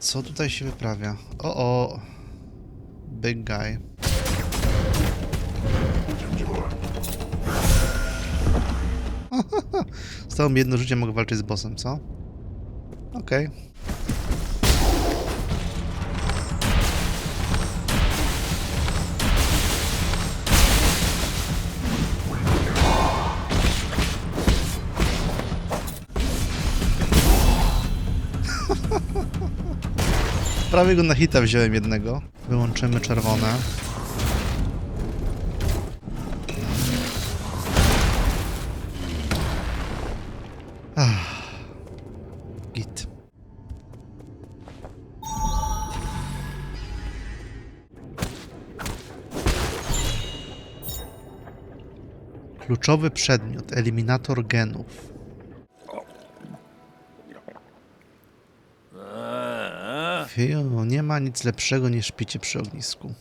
Co tutaj się wyprawia? O, o. Big guy. Stało mi jedno życie, mogę walczyć z bossem, co? Okej. Prawie go na hita wziąłem jednego. Wyłączymy czerwone. Git. Kluczowy przedmiot, eliminator genów. Hyo, nie ma nic lepszego niż picie przy ognisku.